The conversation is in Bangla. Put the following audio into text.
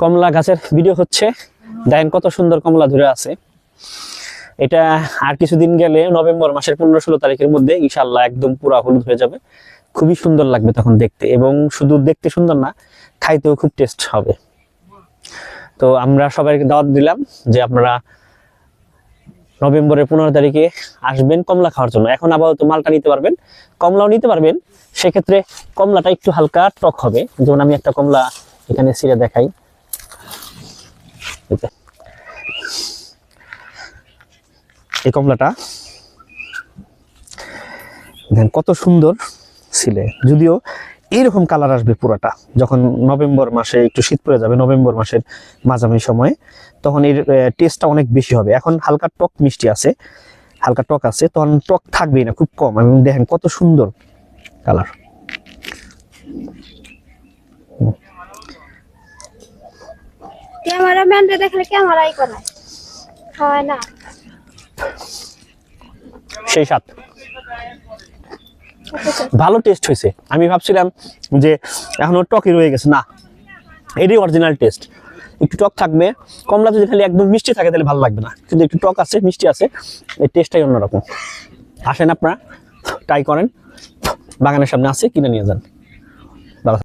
কমলা গাছের ভিডিও হচ্ছে। দেখেন কত সুন্দর কমলা ধরে আছে। এটা আর কিছুদিন গেলে নভেম্বর মাসের পনেরো ষোলো তারিখের মধ্যে ইনশাল্লাহ একদম পুরা হলুদ হয়ে যাবে। খুবই সুন্দর লাগবে তখন দেখতে এবং শুধু দেখতে সুন্দর না, খাইতেও খুব টেস্ট হবে। তো আমরা সবাইকে দাওয়াত দিলাম যে আপনারা নভেম্বরের পনেরো তারিখে আসবেন কমলা খাওয়ার জন্য। এখন আপাতত মালটা নিতে পারবেন, কমলাও নিতে পারবেন। সেক্ষেত্রে কমলাটা একটু হালকা টক হবে। যেমন আমি একটা কমলা এখানে সিরে দেখাই। এই কমলাটা। দেখেন কত সুন্দর ছিলে। যদিও এইরকম কালার আসবে পুরাটা। যখন নভেম্বর মাসে একটু শীত পড়ে যাবে, নভেম্বর মাসের মাঝামাঝি সময়ে, তখন এর টেস্টটা অনেক বেশি হবে। এখন হালকা টক মিষ্টি আছে, হালকা টক আছে, তখন টক থাকবেই না, খুব কম। এবং দেখেন কত সুন্দর কালার। ক্যামেরাম্যানরা দেখলে ক্যামেরাই করে। হয় না। সেই স্বাদ ভালো টেস্ট হয়েছে। আমি ভাবছিলাম যে এখনও টকই রয়ে গেছে। না এটাই অরিজিনাল টেস্ট একটু টক থাকবে। কমলা যদি খালি একদম মিষ্টি থাকে তাহলে ভালো লাগবে না। কিন্তু একটু টক আছে মিষ্টি আছে এই টেস্টটাই অন্যরকম। আসেন আপনারা ট্রাই করেন। বাগানের সামনে আছে কিনে নিয়ে যান।